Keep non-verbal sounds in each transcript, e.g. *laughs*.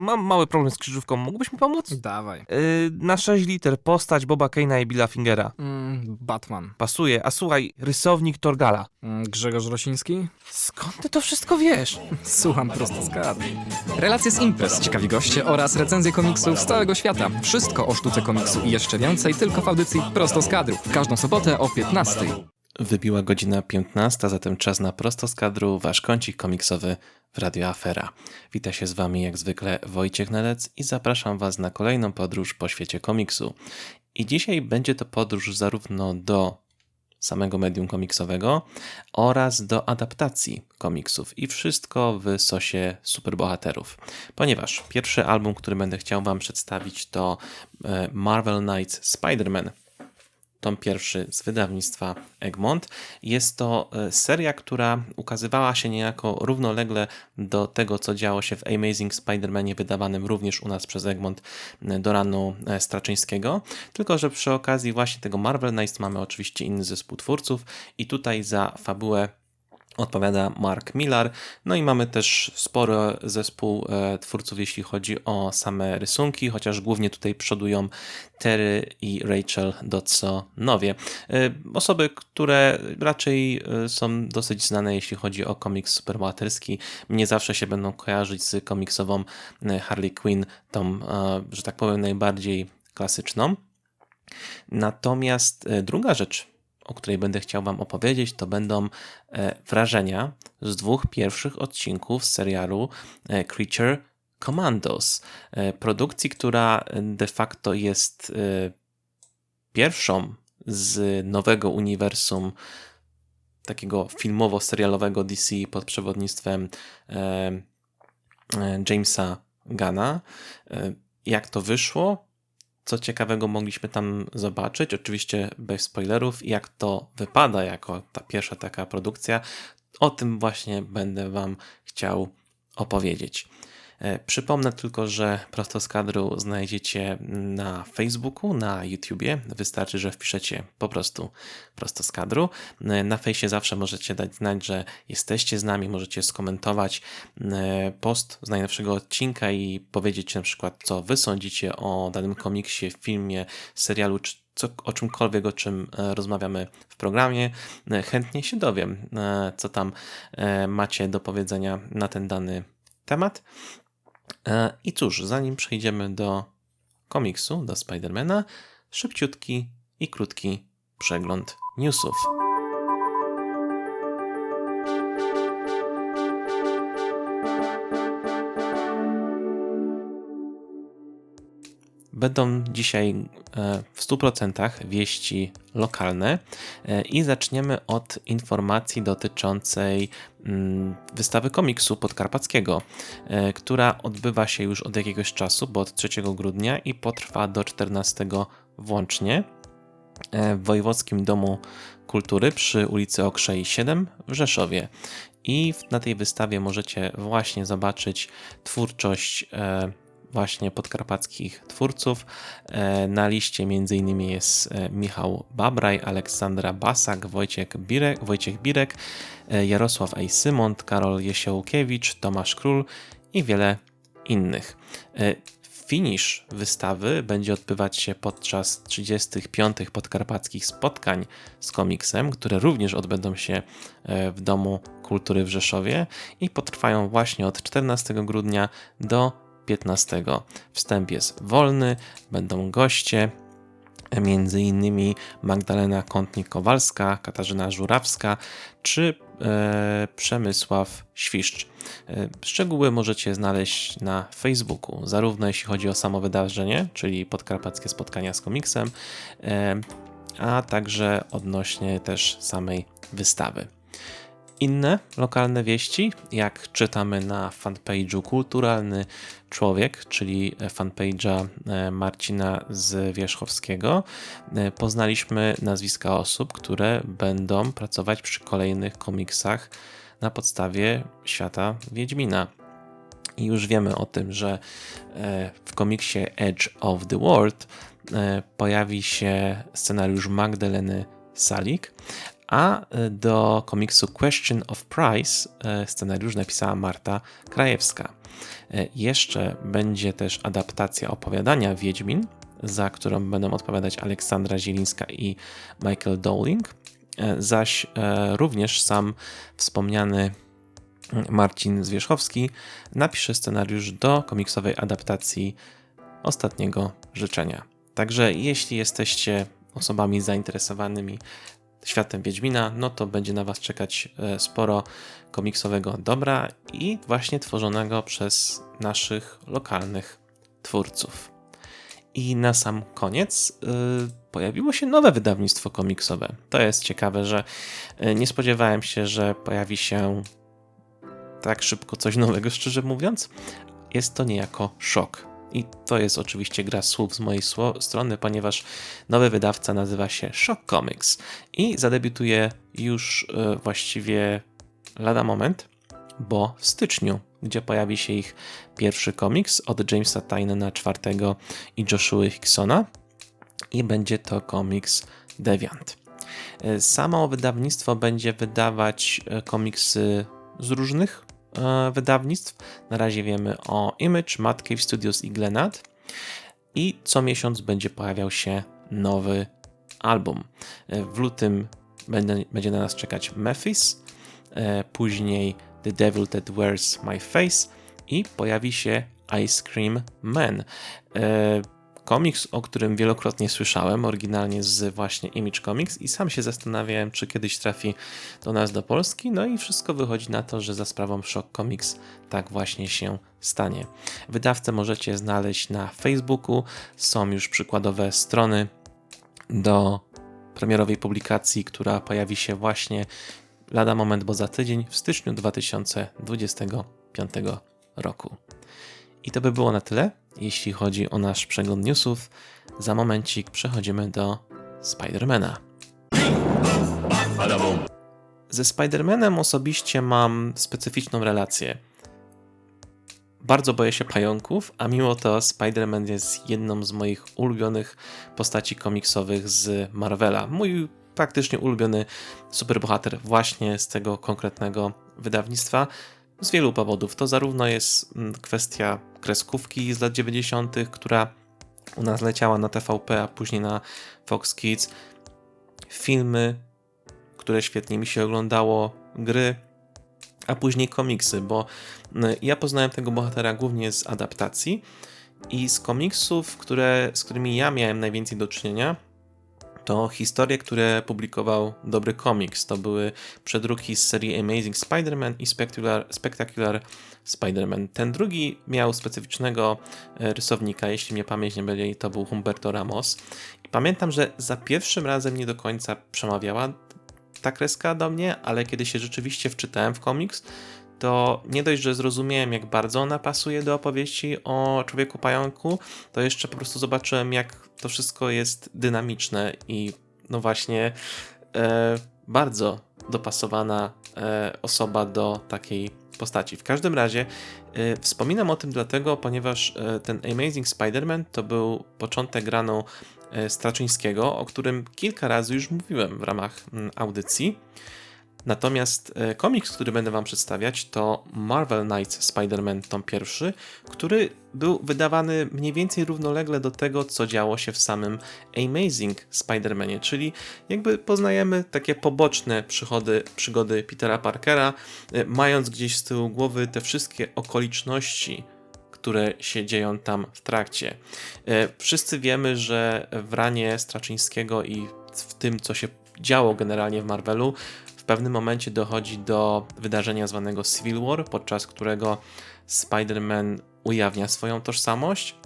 Mam mały problem z krzyżówką, mógłbyś mi pomóc? Dawaj. Yy, na 6 liter postać Boba Kane'a i Billa Fingera. Mm, Batman. Pasuje, a słuchaj, rysownik Torgala. Mm, Grzegorz Rosiński? Skąd ty to wszystko wiesz? *laughs* Słucham prosto z. Relacje z imprez, ciekawi goście oraz recenzje komiksów z całego świata. Wszystko o sztuce komiksu i jeszcze więcej tylko w audycji prosto z kadru. W każdą sobotę o 15. Wybiła godzina 15, zatem czas na prosto z kadru, wasz kącik komiksowy w Radio Afera. Wita się z wami jak zwykle Wojciech Nelec i zapraszam was na kolejną podróż po świecie komiksu. I dzisiaj będzie to podróż zarówno do samego medium komiksowego oraz do adaptacji komiksów i wszystko w sosie superbohaterów. Ponieważ pierwszy album, który będę chciał wam przedstawić to e, Marvel Knights Spider-Man tom pierwszy z wydawnictwa Egmont. Jest to e, seria, która ukazywała się niejako równolegle do tego, co działo się w Amazing Spider-Manie, wydawanym również u nas przez Egmont e, do ranu e, Straczyńskiego. Tylko, że przy okazji właśnie tego Marvel Knights mamy oczywiście inny zespół twórców i tutaj za fabułę odpowiada Mark Millar. No i mamy też spory zespół e, twórców, jeśli chodzi o same rysunki, chociaż głównie tutaj przodują Terry i Rachel Dotso-Nowie. E, osoby, które raczej e, są dosyć znane, jeśli chodzi o komiks superbohaterski. Mnie zawsze się będą kojarzyć z komiksową Harley Quinn, tą, że tak powiem, najbardziej klasyczną. Natomiast druga rzecz, o której będę chciał Wam opowiedzieć, to będą e, wrażenia z dwóch pierwszych odcinków serialu e, Creature Commandos. E, produkcji, która de facto jest pierwszą z nowego uniwersum takiego filmowo-serialowego DC pod przewodnictwem Jamesa Gana. Jak to wyszło? Co ciekawego mogliśmy tam zobaczyć. Oczywiście bez spoilerów, jak to wypada jako ta pierwsza taka produkcja. O tym właśnie będę Wam chciał opowiedzieć. E, przypomnę tylko, że prosto z kadru znajdziecie na Facebooku, na YouTubie. Wystarczy, że wpiszecie po prostu prosto z kadru. E, na fejsie zawsze możecie dać znać, że jesteście z nami, możecie skomentować e, post z najnowszego odcinka i powiedzieć na przykład, co wy sądzicie o danym komiksie, filmie, serialu, czy co, o czymkolwiek, o czym rozmawiamy w programie. Chętnie się dowiem, co tam macie do powiedzenia na ten dany temat. E, I cóż, zanim przejdziemy do komiksu, do Spidermana, szybciutki i krótki przegląd newsów. Będą dzisiaj e, w 100% wieści lokalne e, i zaczniemy od informacji dotyczącej mm, wystawy komiksu podkarpackiego, e, która odbywa się już od jakiegoś czasu, bo od 3 grudnia i potrwa do 14 włącznie w Wojewódzkim Domu Kultury przy ulicy Okrzej 7 w Rzeszowie. I na tej wystawie możecie właśnie zobaczyć twórczość właśnie podkarpackich twórców. E, na liście m.in. jest e, Michał Babraj, Aleksandra Basak, Wojciech Birek, Wojciech Birek e, Jarosław A. Symont, Karol Jesiołkiewicz, Tomasz Król i wiele innych. Finisz wystawy będzie odbywać się podczas 35. podkarpackich spotkań z komiksem, które również odbędą się w Domu Kultury w Rzeszowie i potrwają właśnie od 14 grudnia do 15. Wstęp jest wolny, będą goście, między innymi Magdalena Kątnik-Kowalska, Katarzyna Żurawska czy e, Przemysław Świszcz. E, szczegóły możecie znaleźć na Facebooku, zarówno jeśli chodzi o samo wydarzenie, czyli podkarpackie spotkania z komiksem, e, a także odnośnie też samej wystawy. Inne lokalne wieści, jak czytamy na fanpage'u Kulturalny Człowiek, czyli fanpage'a e, Marcina z Wierzchowskiego, e, poznaliśmy nazwiska osób, które będą pracować przy kolejnych komiksach na podstawie świata Wiedźmina. I już wiemy o tym, że e, w komiksie Edge of the World pojawi się scenariusz Magdaleny Salik, a e, do komiksu Question of Price e, scenariusz napisała Marta Krajewska. E, Jeszcze będzie też adaptacja opowiadania Wiedźmin, za którą będą odpowiadać Aleksandra Zielińska i Michael Dowling, zaś również sam wspomniany Marcin Zwierzchowski napisze scenariusz do komiksowej adaptacji Ostatniego Życzenia. Także jeśli jesteście osobami zainteresowanymi światem Wiedźmina, no to będzie na Was czekać e, sporo komiksowego dobra i właśnie tworzonego przez naszych lokalnych twórców. I na sam koniec yy, pojawiło się nowe wydawnictwo komiksowe. To jest ciekawe, że yy, nie spodziewałem się, że pojawi się tak szybko coś nowego, szczerze mówiąc. Jest to niejako szok. I to jest oczywiście gra słów z mojej strony, ponieważ nowy wydawca nazywa się Shock Comics i zadebiutuje już yy, właściwie lada moment, bo w styczniu, gdzie pojawi się ich pierwszy komiks od Jamesa Tynena IV i Joshua Hicksona i będzie to komiks Deviant. E, Samo wydawnictwo będzie wydawać e, komiksy z różnych e, wydawnictw. Na razie wiemy o Image, Mad Cave Studios i Glenad. I co miesiąc będzie pojawiał się nowy album. E, W lutym będzie, na nas czekać Memphis, e, później The Devil That Wears My Face i pojawi się Ice Cream Man. Komiks, o którym wielokrotnie słyszałem, oryginalnie z właśnie Image Comics i sam się zastanawiałem, czy kiedyś trafi do nas do Polski, no i wszystko wychodzi na to, że za sprawą Shock Comics tak właśnie się stanie. Wydawcę możecie znaleźć na Facebooku, są już przykładowe strony do premierowej publikacji, która pojawi się właśnie lada moment, bo za tydzień w styczniu 2025 roku. I to by było na tyle, jeśli chodzi o nasz przegląd newsów. Za momencik przechodzimy do Spidermana. Ze Spidermanem osobiście mam specyficzną relację. Bardzo boję się pająków, a mimo to Spider-Man jest jedną z moich ulubionych postaci komiksowych z Marvela. Mój praktycznie ulubiony superbohater właśnie z tego konkretnego wydawnictwa. Z wielu powodów. To zarówno jest mm, kwestia kreskówki z lat 90., która u nas leciała na TVP, a później na Fox Kids. Filmy, które świetnie mi się oglądało, gry, a później komiksy, bo ja poznałem tego bohatera głównie z adaptacji i z komiksów, które, z którymi ja miałem najwięcej do czynienia, to historie, które publikował dobry komiks. To były przedruki z serii Amazing Spider-Man i Spectacular, Spectacular Spider-Man. Ten drugi miał specyficznego e, rysownika, jeśli mnie pamięć nie myli, to był Humberto Ramos. I pamiętam, że za pierwszym razem nie do końca przemawiała ta kreska do mnie, ale kiedy się rzeczywiście wczytałem w komiks, to nie dość, że zrozumiałem, jak bardzo ona pasuje do opowieści o człowieku pająku, to jeszcze po prostu zobaczyłem, jak to wszystko jest dynamiczne i no właśnie e, bardzo dopasowana e, osoba do takiej postaci. W każdym razie e, wspominam o tym dlatego, ponieważ e, ten Amazing Spider-Man to był początek ranu e, Straczyńskiego, o którym kilka razy już mówiłem w ramach mm, audycji. Natomiast e, komiks, który będę Wam przedstawiać, to Marvel Knights Spider-Man tom pierwszy, który był wydawany mniej więcej równolegle do tego, co działo się w samym Amazing Spider-Manie, czyli jakby poznajemy takie poboczne przychody, przygody Petera Parkera, e, mając gdzieś z tyłu głowy te wszystkie okoliczności, które się dzieją tam w trakcie. E, Wszyscy wiemy, że w ranie Straczyńskiego i w tym, co się działo generalnie w Marvelu, pewnym momencie dochodzi do wydarzenia zwanego Civil War, podczas którego Spider-Man ujawnia swoją tożsamość.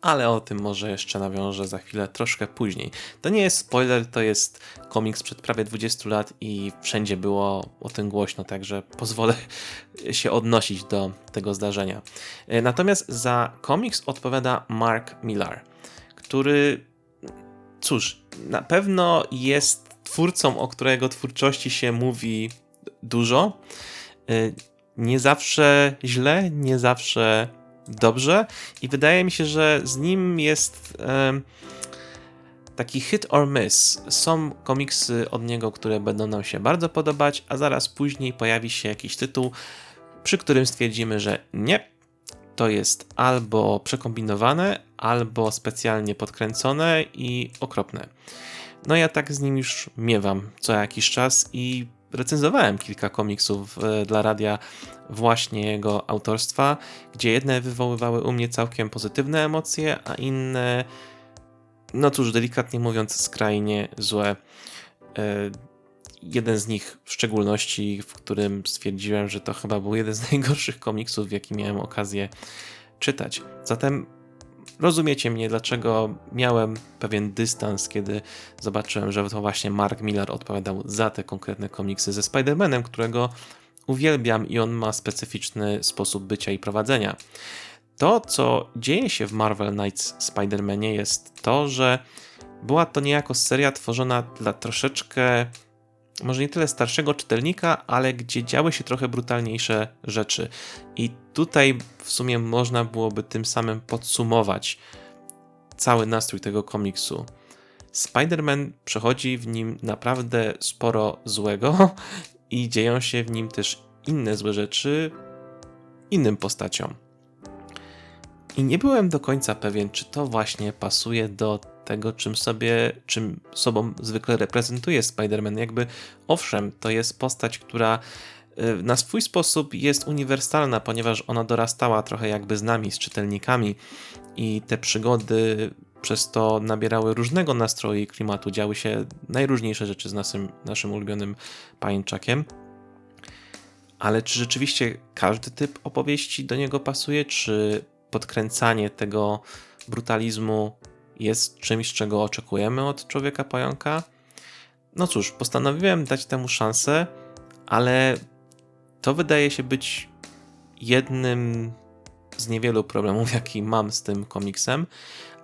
Ale o tym może jeszcze nawiążę za chwilę, troszkę później. To nie jest spoiler, to jest komiks sprzed prawie 20 lat i wszędzie było o tym głośno, także pozwolę się odnosić do tego zdarzenia. E, Natomiast za komiks odpowiada Mark Millar, który, cóż, na pewno jest twórcą, o którego twórczości się mówi dużo. Y, Nie zawsze źle, nie zawsze dobrze, i wydaje mi się, że z nim jest taki hit or miss. Są komiksy od niego, które będą nam się bardzo podobać, a zaraz później pojawi się jakiś tytuł, przy którym stwierdzimy, że nie, to jest albo przekombinowane, albo specjalnie podkręcone i okropne. No ja tak z nim już miewam co jakiś czas i recenzowałem kilka komiksów e, dla radia właśnie jego autorstwa, gdzie jedne wywoływały u mnie całkiem pozytywne emocje, a inne, no cóż, delikatnie mówiąc, skrajnie złe. E, Jeden z nich w szczególności, w którym stwierdziłem, że to chyba był jeden z *laughs* najgorszych komiksów, jaki miałem okazję czytać. Zatem rozumiecie mnie, dlaczego miałem pewien dystans, kiedy zobaczyłem, że to właśnie Mark Millar odpowiadał za te konkretne komiksy ze Spider-Manem, którego uwielbiam i on ma specyficzny sposób bycia i prowadzenia. To, co dzieje się w Marvel Knights Spider-Manie jest to, że była to niejako seria tworzona dla troszeczkę może nie tyle starszego czytelnika, ale gdzie działy się trochę brutalniejsze rzeczy. I tutaj w sumie można byłoby tym samym podsumować cały nastrój tego komiksu. Spider-Man przechodzi w nim naprawdę sporo złego *laughs* i dzieją się w nim też inne złe rzeczy innym postaciom. I nie byłem do końca pewien, czy to właśnie pasuje do tego, czym sobie, czym sobą zwykle reprezentuje Spider-Man. Jakby, owszem, to jest postać, która y, na swój sposób jest uniwersalna, ponieważ ona dorastała trochę jakby z nami, z czytelnikami i te przygody przez to nabierały różnego nastroju i klimatu, działy się najróżniejsze rzeczy z naszym, naszym ulubionym pajęczakiem. Ale czy rzeczywiście każdy typ opowieści do niego pasuje, czy podkręcanie tego brutalizmu jest czymś, czego oczekujemy od człowieka pająka? No cóż, postanowiłem dać temu szansę, ale to wydaje się być jednym z niewielu problemów, *laughs* jaki mam z tym komiksem.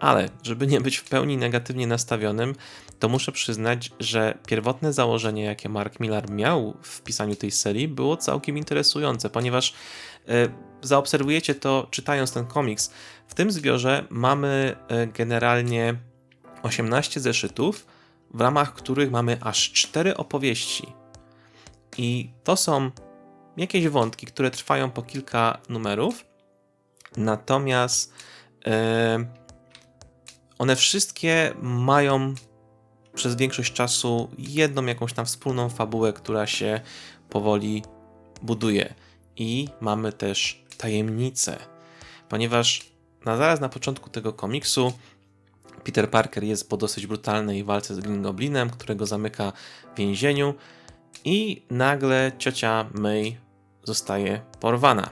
Ale, żeby nie być w pełni negatywnie nastawionym, to muszę przyznać, że pierwotne założenie, jakie Mark Millar miał w pisaniu tej serii, było całkiem interesujące, ponieważ e, zaobserwujecie to czytając ten komiks. W tym zbiorze mamy e, generalnie 18 zeszytów, w ramach których mamy aż 4 opowieści. I to są jakieś wątki, które trwają po kilka numerów. Natomiast e, one wszystkie mają przez większość czasu jedną jakąś tam wspólną fabułę, która się powoli buduje. I mamy też tajemnicę, ponieważ na zaraz na początku tego komiksu Peter Parker jest po dosyć brutalnej walce z Green Goblinem, którego zamyka w więzieniu i nagle ciocia May zostaje porwana.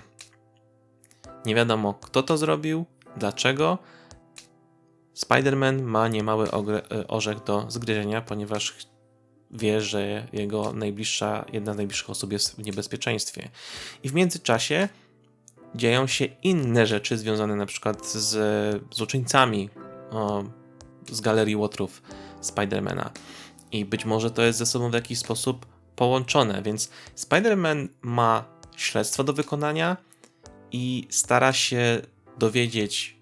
Nie wiadomo kto to zrobił, dlaczego. Spider-Man ma niemały ogre- orzech do zgryzienia, ponieważ wie, że jego najbliższa, jedna z najbliższych osób jest w niebezpieczeństwie. I w międzyczasie dzieją się inne rzeczy związane na przykład z złoczyńcami o, z galerii łotrów Spidermana. I być może to jest ze sobą w jakiś sposób połączone, więc Spider-Man ma śledztwo do wykonania i stara się dowiedzieć,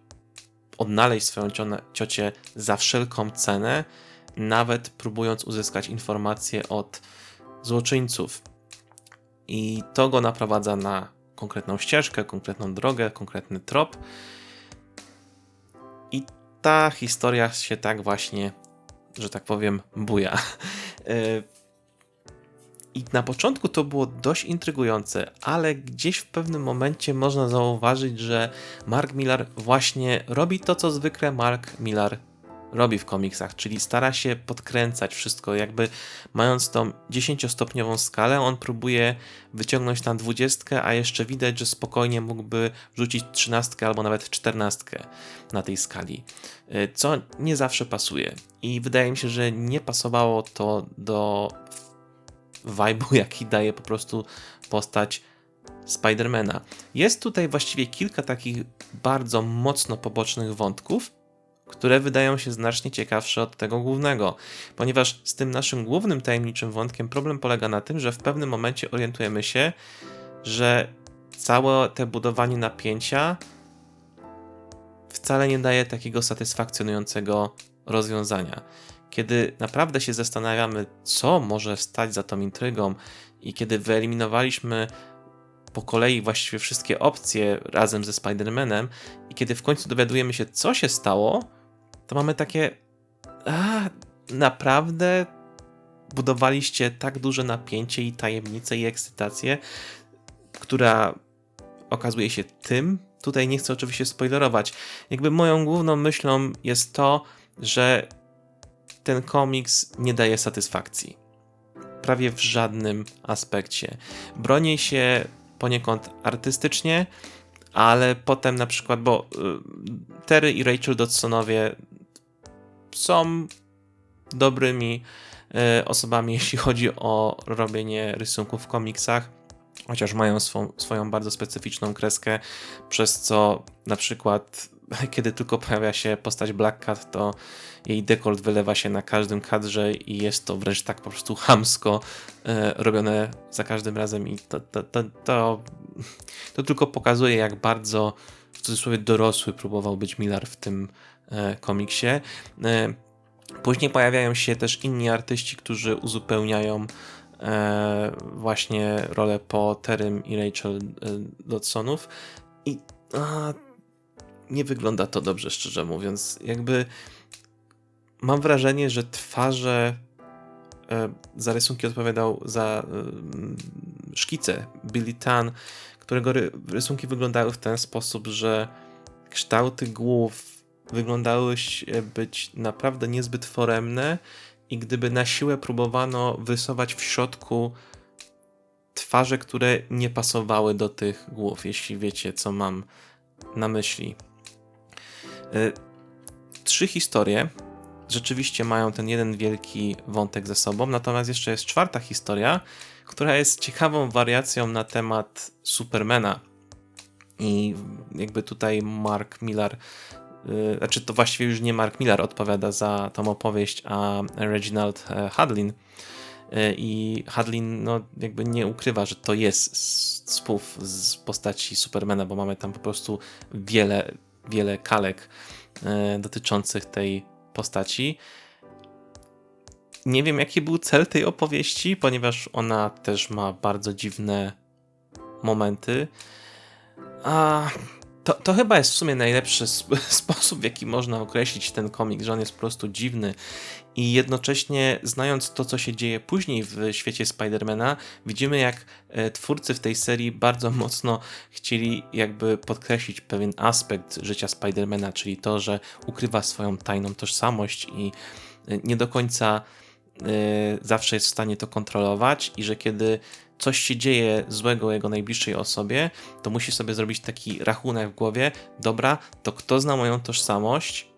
odnaleźć swoją ciocię za wszelką cenę, nawet próbując uzyskać informacje od złoczyńców. I to go naprowadza na konkretną ścieżkę, konkretną drogę, konkretny trop. I ta historia się tak właśnie, że tak powiem, buja. *laughs* I na początku to było dość intrygujące, ale gdzieś w pewnym momencie można zauważyć, że Mark Millar właśnie robi to, co zwykle Mark Millar robi w komiksach, czyli stara się podkręcać wszystko, jakby mając tą 10-stopniową skalę, on próbuje wyciągnąć tam 20, a jeszcze widać, że spokojnie mógłby wrzucić 13 albo nawet 14 na tej skali, y, co nie zawsze pasuje. I wydaje mi się, że nie pasowało to do vibe'u, *laughs* jaki daje po prostu postać Spidermana. Jest tutaj właściwie kilka takich bardzo mocno pobocznych wątków, które wydają się znacznie ciekawsze od tego głównego, ponieważ z tym naszym głównym tajemniczym wątkiem problem polega na tym, że w pewnym momencie orientujemy się, że całe te budowanie napięcia wcale nie daje takiego satysfakcjonującego rozwiązania. Kiedy naprawdę się zastanawiamy, co może stać za tą intrygą, i kiedy wyeliminowaliśmy po kolei właściwie wszystkie opcje razem ze Spider-Manem, i kiedy w końcu dowiadujemy się, co się stało, to mamy takie. A, naprawdę budowaliście tak duże napięcie i tajemnicę i ekscytację, która okazuje się tym. Tutaj nie chcę oczywiście spoilerować. Jakby moją główną myślą jest to, że ten komiks nie daje satysfakcji. Prawie w żadnym aspekcie. Broni się poniekąd artystycznie, ale potem na przykład, bo y, Terry i Rachel Dodsonowie są dobrymi y, osobami, *laughs* jeśli chodzi o robienie rysunków w komiksach, chociaż mają swą, swoją bardzo specyficzną kreskę, przez co na przykład *laughs* kiedy tylko pojawia się postać Black Cat, to jej dekolt wylewa się na każdym kadrze i jest to wręcz tak po prostu chamsko e, robione za każdym razem i to, to, to, to, to tylko pokazuje, jak bardzo w cudzysłowie dorosły próbował być Miller w tym e, komiksie. E, później pojawiają się też inni artyści, którzy uzupełniają właśnie rolę po Terym i Rachel Dodsonów i a, nie wygląda to dobrze, szczerze mówiąc. Jakby mam wrażenie, że twarze e, za rysunki odpowiadał za e, szkice Billy Tan, którego ry rysunki wyglądały w ten sposób, że kształty głów wyglądały być naprawdę niezbyt foremne i gdyby na siłę próbowano wyrysować w środku twarze, które nie pasowały do tych głów, jeśli wiecie, co mam na myśli. Y, trzy historie rzeczywiście mają ten jeden wielki wątek ze sobą, natomiast jeszcze jest czwarta historia, która jest ciekawą wariacją na temat Supermana. I jakby tutaj Mark Millar, yy, znaczy to właściwie już nie Mark Millar odpowiada za tą opowieść, a Reginald e, Hadlin. Y, I Hadlin no, jakby nie ukrywa, że to jest spów z postaci Supermana, bo mamy tam po prostu wiele wiele kalek e, dotyczących tej postaci. Nie wiem, jaki był cel tej opowieści, ponieważ ona też ma bardzo dziwne momenty. A to, to chyba jest w sumie najlepszy *laughs* sposób, w jaki można określić ten komik, że on jest po prostu dziwny i jednocześnie znając to, co się dzieje później w świecie Spidermana, widzimy jak e, twórcy w tej serii bardzo mocno chcieli jakby podkreślić pewien aspekt życia Spidermana, czyli to, że ukrywa swoją tajną tożsamość i e, nie do końca e, zawsze jest w stanie to kontrolować i że kiedy coś się dzieje złego jego najbliższej osobie, to musi sobie zrobić taki rachunek w głowie, dobra, to kto zna moją tożsamość,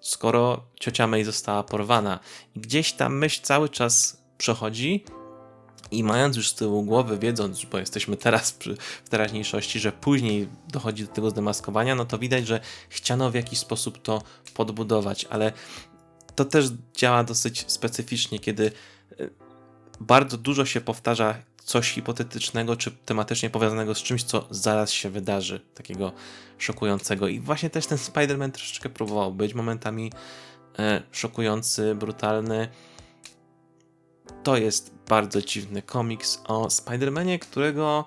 skoro ciocia May została porwana. I gdzieś ta myśl cały czas przechodzi i mając już z tyłu głowy, wiedząc, bo jesteśmy teraz przy, w teraźniejszości, że później dochodzi do tego zdemaskowania, no to widać, że chciano w jakiś sposób to podbudować, ale to też działa dosyć specyficznie, kiedy bardzo dużo się powtarza coś hipotetycznego czy tematycznie powiązanego z czymś, co zaraz się wydarzy, takiego szokującego. I właśnie też ten Spider-Man troszeczkę próbował być momentami e, szokujący, brutalny. To jest bardzo dziwny komiks o Spider-Manie, którego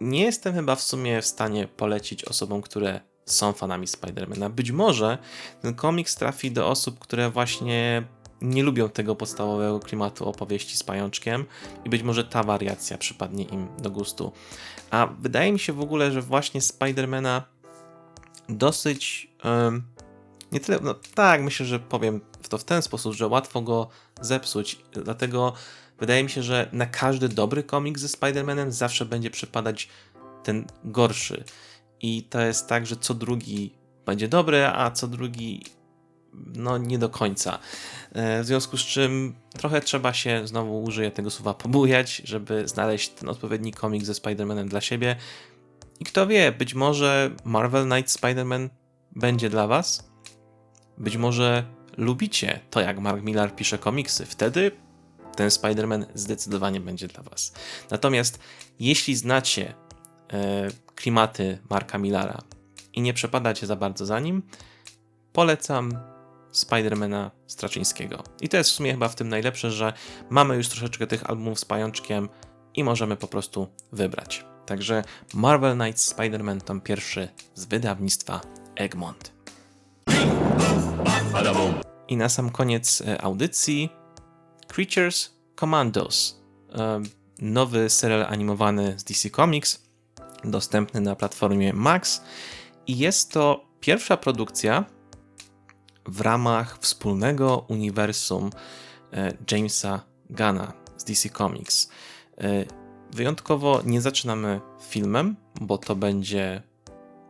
nie jestem chyba w sumie w stanie polecić osobom, które są fanami Spidermana. Być może ten komiks trafi do osób, które właśnie nie lubią tego podstawowego klimatu opowieści z pajączkiem i być może ta wariacja przypadnie im do gustu. A wydaje mi się w ogóle, że właśnie Spidermana dosyć um, nie tyle, no tak, myślę, że powiem to w ten sposób, że łatwo go zepsuć, dlatego wydaje mi się, że na każdy dobry komik ze Spider-Manem zawsze będzie przypadać ten gorszy. I to jest tak, że co drugi będzie dobry, a co drugi no nie do końca. E, w związku z czym trochę trzeba się, znowu użyję tego słowa, pobujać, żeby znaleźć ten odpowiedni komik ze Spider-Manem dla siebie. I kto wie, być może Marvel Knight Spider-Man będzie dla Was. Być może lubicie to, jak Mark Millar pisze komiksy. Wtedy ten Spider-Man zdecydowanie będzie dla Was. Natomiast jeśli znacie e, klimaty Marka Millara i nie przepadacie za bardzo za nim, polecam Spidermana Straczyńskiego. I to jest w sumie chyba w tym najlepsze, że mamy już troszeczkę tych albumów z pajączkiem i możemy po prostu wybrać. Także Marvel Knights Spider-Man tom pierwszy z wydawnictwa Egmont. I na sam koniec e, audycji Creatures Commandos. e, Nowy serial animowany z DC Comics, dostępny na platformie Max. I jest to pierwsza produkcja w ramach wspólnego uniwersum e, Jamesa Gana z DC Comics. E, Wyjątkowo nie zaczynamy filmem, bo to będzie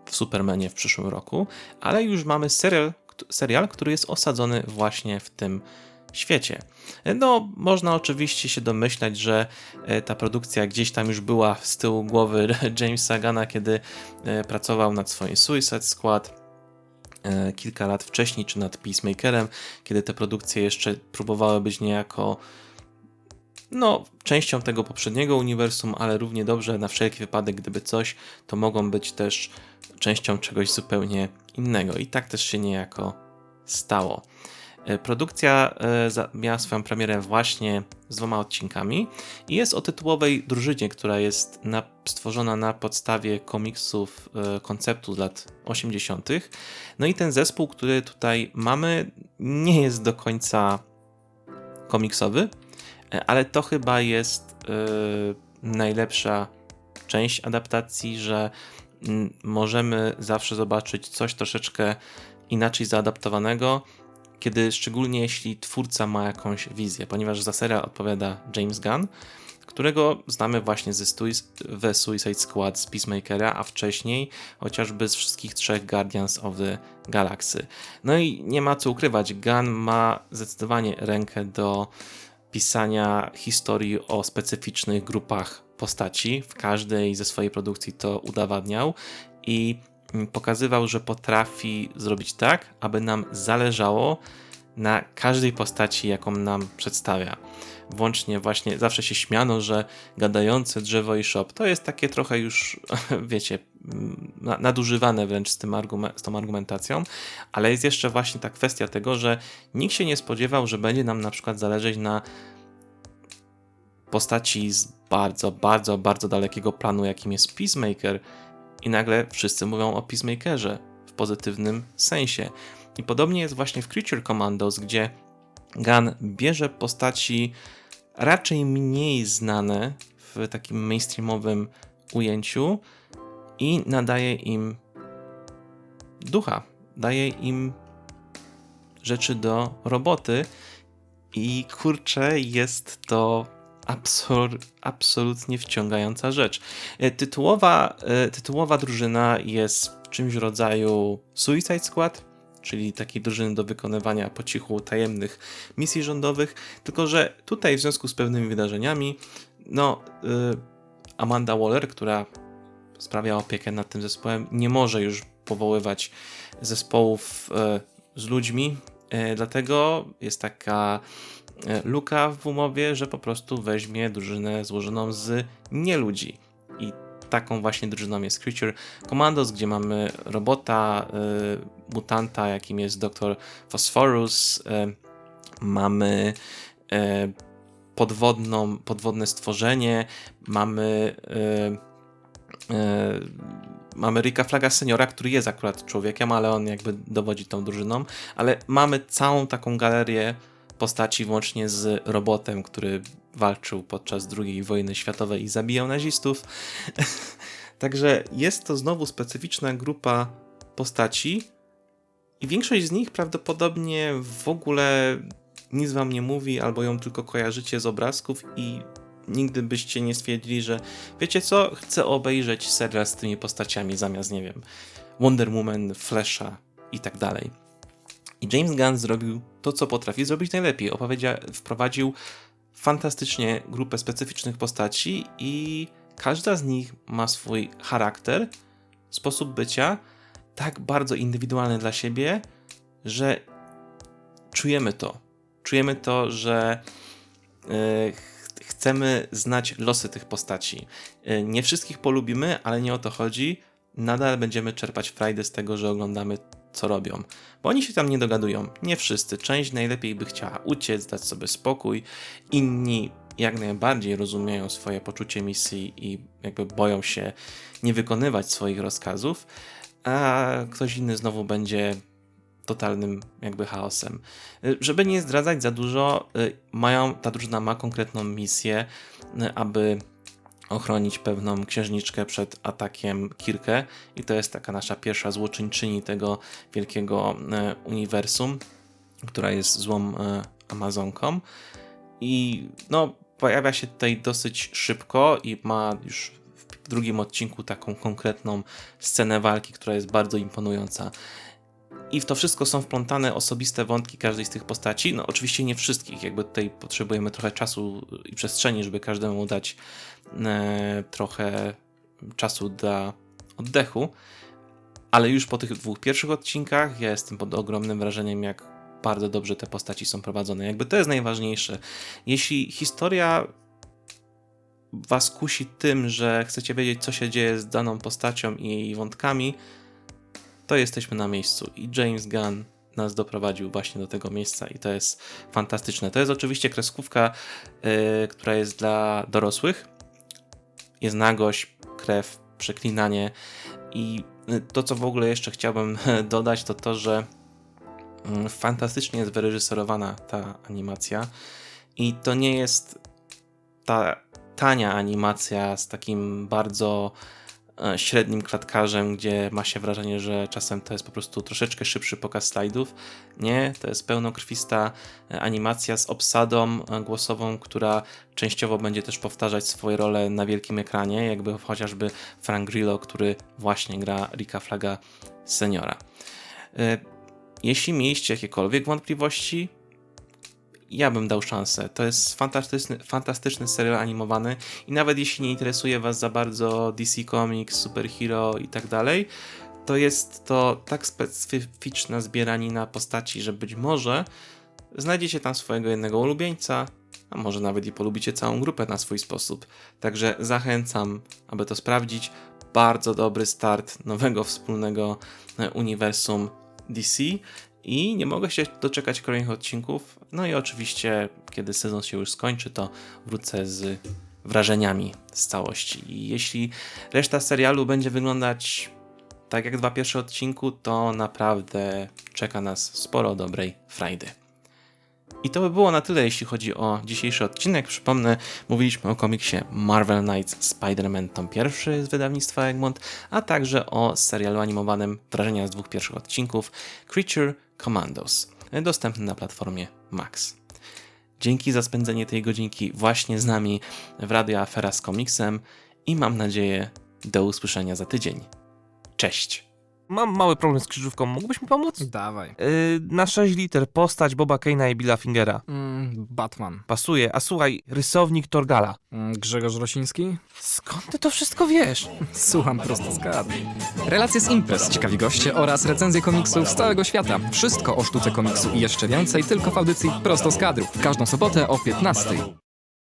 w Supermanie w przyszłym roku, ale już mamy serial, serial, który jest osadzony właśnie w tym świecie. No, można oczywiście się domyślać, że e, ta produkcja gdzieś tam już była z tyłu głowy *laughs* Jamesa Gana, kiedy e, pracował nad swoim Suicide Squad e, kilka lat wcześniej, czy nad Peacemakerem, kiedy te produkcje jeszcze próbowały być niejako no, częścią tego poprzedniego uniwersum, ale równie dobrze na wszelki wypadek, gdyby coś, to mogą być też częścią czegoś zupełnie innego. I tak też się niejako stało. E, Produkcja e, miała swoją premierę właśnie z dwoma odcinkami i jest o tytułowej drużynie, która jest na, stworzona na podstawie komiksów e, konceptu z lat 80. No i ten zespół, który tutaj mamy, nie jest do końca komiksowy, ale to chyba jest najlepsza część adaptacji, że mm, możemy zawsze zobaczyć coś troszeczkę inaczej zaadaptowanego, kiedy szczególnie jeśli twórca ma jakąś wizję, ponieważ za serial odpowiada James Gunn, którego znamy właśnie ze we Suicide Squad z Peacemakera, a wcześniej chociażby z wszystkich trzech Guardians of the Galaxy. No i nie ma co ukrywać, Gunn ma zdecydowanie rękę do pisania historii o specyficznych grupach postaci. W każdej ze swojej produkcji to udowadniał i pokazywał, że potrafi zrobić tak, aby nam zależało na każdej postaci, jaką nam przedstawia. Włącznie właśnie zawsze się śmiano, że gadające drzewo i shop to jest takie trochę już, *laughs* wiecie, na- nadużywane wręcz z, tym argume- z tą argumentacją, ale jest jeszcze właśnie ta kwestia tego, że nikt się nie spodziewał, że będzie nam na przykład zależeć na postaci z bardzo, bardzo, bardzo dalekiego planu, jakim jest Peacemaker, i nagle wszyscy mówią o Peacemakerze w pozytywnym sensie. I podobnie jest właśnie w Creature Commandos, gdzie Gun bierze postaci raczej mniej znane w takim mainstreamowym ujęciu i nadaje im ducha, daje im rzeczy do roboty i kurczę, jest to absolutnie wciągająca rzecz. E, Tytułowa, e, tytułowa drużyna jest czymś w rodzaju Suicide Squad, czyli takiej drużyny do wykonywania po cichu tajemnych misji rządowych, tylko że tutaj w związku z pewnymi wydarzeniami, no, y, Amanda Waller, która sprawia opiekę nad tym zespołem, nie może już powoływać zespołów e, z ludźmi, e, dlatego jest taka e, luka w umowie, że po prostu weźmie drużynę złożoną z nieludzi. I taką właśnie drużyną jest Creature Commandos, gdzie mamy robota, y, mutanta, jakim jest Dr. Phosphorus, y, mamy y, podwodną, podwodne stworzenie, mamy mamy Ricka Flaga Seniora, który jest akurat człowiekiem, ale on jakby dowodzi tą drużyną, ale mamy całą taką galerię postaci włącznie z robotem, który walczył podczas II wojny światowej i zabijał nazistów. *laughs* Także jest to znowu specyficzna grupa postaci i większość z nich prawdopodobnie w ogóle nic wam nie mówi, albo ją tylko kojarzycie z obrazków i nigdy byście nie stwierdzili, że wiecie co, chcę obejrzeć serial z tymi postaciami zamiast, nie wiem, Wonder Woman, Flasha i tak dalej. I James Gunn zrobił to, co potrafi zrobić najlepiej. Opowiedzia, wprowadził fantastycznie grupę specyficznych postaci i każda z nich ma swój charakter, sposób bycia, tak bardzo indywidualny dla siebie, że czujemy to. Czujemy to, że ch- chcemy znać losy tych postaci. E, Nie wszystkich polubimy, ale nie o to chodzi. Nadal będziemy czerpać frajdę z tego, że oglądamy co robią, bo oni się tam nie dogadują. Nie wszyscy. Część najlepiej by chciała uciec, dać sobie spokój, inni jak najbardziej rozumieją swoje poczucie misji i jakby boją się nie wykonywać swoich rozkazów, a ktoś inny znowu będzie totalnym jakby chaosem. Żeby nie zdradzać za dużo, y, mają, ta drużyna ma konkretną misję, y, aby ochronić pewną księżniczkę przed atakiem Kirkę i to jest taka nasza pierwsza złoczyńczyni tego wielkiego e, uniwersum, która jest złą e, Amazonką i no pojawia się tutaj dosyć szybko i ma już w drugim odcinku taką konkretną scenę walki, która jest bardzo imponująca. I w to wszystko są wplątane osobiste wątki każdej z tych postaci. No, oczywiście nie wszystkich, jakby tutaj potrzebujemy trochę czasu i przestrzeni, żeby każdemu dać e, trochę czasu dla oddechu. Ale już po tych dwóch pierwszych odcinkach ja jestem pod ogromnym wrażeniem, jak bardzo dobrze te postaci są prowadzone. Jakby to jest najważniejsze. Jeśli historia was kusi tym, że chcecie wiedzieć, co się dzieje z daną postacią i jej wątkami, to jesteśmy na miejscu. I James Gunn nas doprowadził właśnie do tego miejsca i to jest fantastyczne. To jest oczywiście kreskówka, yy, która jest dla dorosłych. Jest nagość, krew, przeklinanie i y, to, co w ogóle jeszcze chciałbym *laughs* dodać, to to, że mm, fantastycznie jest wyreżyserowana ta animacja i to nie jest ta tania animacja z takim bardzo średnim klatkarzem, gdzie ma się wrażenie, że czasem to jest po prostu troszeczkę szybszy pokaz slajdów. Nie, to jest pełnokrwista e, animacja z obsadą e, głosową, która częściowo będzie też powtarzać swoje role na wielkim ekranie, jakby chociażby Frank Grillo, który właśnie gra Ricka Flaga seniora. E, Jeśli mieliście jakiekolwiek wątpliwości, ja bym dał szansę. To jest fantastyczny, fantastyczny serial animowany i nawet jeśli nie interesuje Was za bardzo DC Comics, superhero i tak dalej, to jest to tak specyficzna zbieranina postaci, że być może znajdziecie tam swojego jednego ulubieńca, a może nawet i polubicie całą grupę na swój sposób. Także zachęcam, aby to sprawdzić. Bardzo dobry start nowego wspólnego e, uniwersum DC i nie mogę się doczekać kolejnych odcinków. No i oczywiście, kiedy sezon się już skończy, to wrócę z wrażeniami z całości. I jeśli reszta serialu będzie wyglądać tak jak dwa pierwsze odcinku, to naprawdę czeka nas sporo dobrej frajdy. I to by było na tyle, jeśli chodzi o dzisiejszy odcinek. Przypomnę, mówiliśmy o komiksie Marvel Knights Spider-Man tom pierwszy z wydawnictwa Egmont, a także o serialu animowanym wrażenia z dwóch pierwszych odcinków Creature Commandos, dostępny na platformie Max. Dzięki za spędzenie tej godzinki właśnie z nami w Radio Afera z komiksem i mam nadzieję do usłyszenia za tydzień. Cześć! Mam mały problem z krzyżówką, mógłbyś mi pomóc? Dawaj. Yy, na 6 liter postać Boba Kane'a i Billa Fingera. Mm, Batman. Pasuje, a słuchaj, rysownik Torgala. Mm, Grzegorz Rosiński? Skąd ty to wszystko wiesz? *laughs* Słucham prosto z kadry. Relacje z imprez, ciekawi goście oraz recenzje komiksów z całego świata. Wszystko o sztuce komiksu i jeszcze więcej tylko w audycji prosto z kadru. W każdą sobotę o 15.